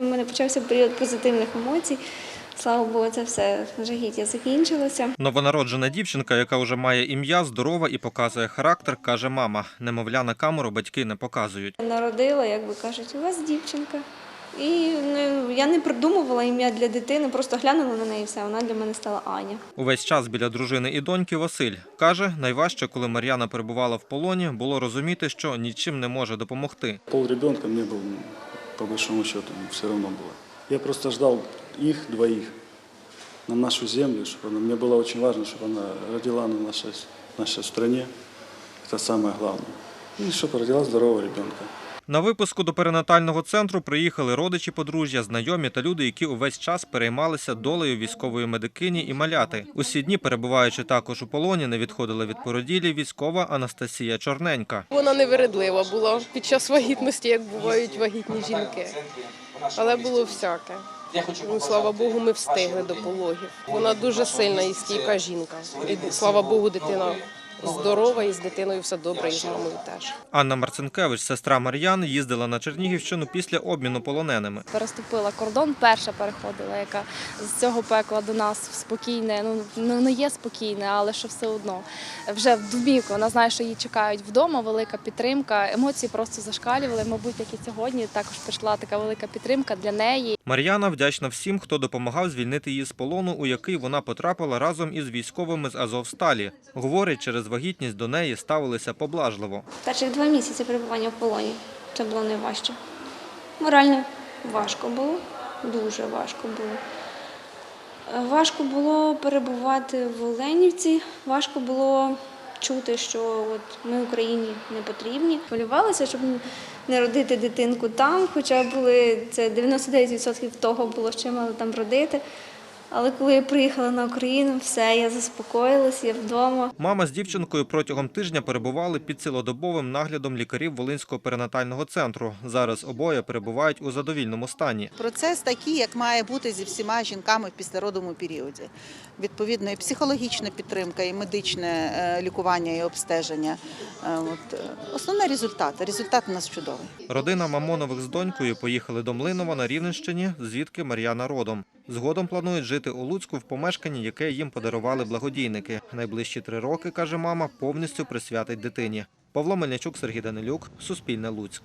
У мене почався період позитивних емоцій. Слава Богу, це все жахіття закінчилося. Новонароджена дівчинка, яка вже має ім'я, здорова і показує характер, каже мама. Немовля на камеру батьки не показують. Народила, як би кажуть, у вас дівчинка. І ну, я не придумувала ім'я для дитини, просто глянула на неї і все. Вона для мене стала Аня. Увесь час біля дружини і доньки Василь каже, найважче, коли Мар'яна перебувала в полоні, було розуміти, що нічим не може допомогти. Пол мне был, ну, по большому счету, все равно было. Я просто ждал их двоих на нашу землю, чтобы она, мне было очень важно, чтобы она родила на нашей, нашей стране. Это самое главное. И чтобы родила здорового ребенка. На випуску до перинатального центру приїхали родичі подружжя, знайомі та люди, які увесь час переймалися долею військової медикині і маляти. Усі дні, перебуваючи також у полоні, не відходила від породілі військова Анастасія Чорненька. Вона невередлива була під час вагітності, як бувають вагітні жінки. Але було всяке. Ну, слава Богу, ми встигли до пологів. Вона дуже сильна і стійка жінка. І слава Богу, дитина здорова, і з дитиною все добре, і з мамою теж. Анна Марцинкевич, сестра Мар'ян, їздила на Чернігівщину після обміну полоненими. переступила кордон, перша переходила, яка з цього пекла до нас в спокійне. Ну ну, не є спокійне, але що все одно вже в домівку. Вона знає, що її чекають вдома. Велика підтримка. Емоції просто зашкалювали. Мабуть, як і сьогодні також прийшла така велика підтримка для неї. Мар'яна вдячна всім, хто допомагав звільнити її з полону, у який вона потрапила разом із військовими з Азовсталі. Говорить, через вагітність до неї ставилися поблажливо. Перших два місяці перебування в полоні це було найважче. Морально важко було, дуже важко було. Важко було перебувати в Оленівці, важко було чути, що от ми Україні не потрібні. Хвилювалася, щоб не родити дитинку там, хоча були це 99% того було, що я мала там родити. Але коли я приїхала на Україну, все, я заспокоїлась, я вдома. Мама з дівчинкою протягом тижня перебували під цілодобовим наглядом лікарів Волинського перинатального центру. Зараз обоє перебувають у задовільному стані. Процес такий, як має бути зі всіма жінками в післяродовому періоді. Відповідно, і психологічна підтримка, і медичне е, лікування і обстеження. Е, От. е, Основний результат. Результат у нас чудовий. Родина Мамонових з донькою поїхали до Млинова на Рівненщині, звідки Мар'яна родом. Згодом планують жити у Луцьку в помешканні, яке їм подарували благодійники. Найближчі три роки, каже мама, повністю присвятить дитині. Павло Мельничук, Сергій Данилюк, Суспільне Луцьк.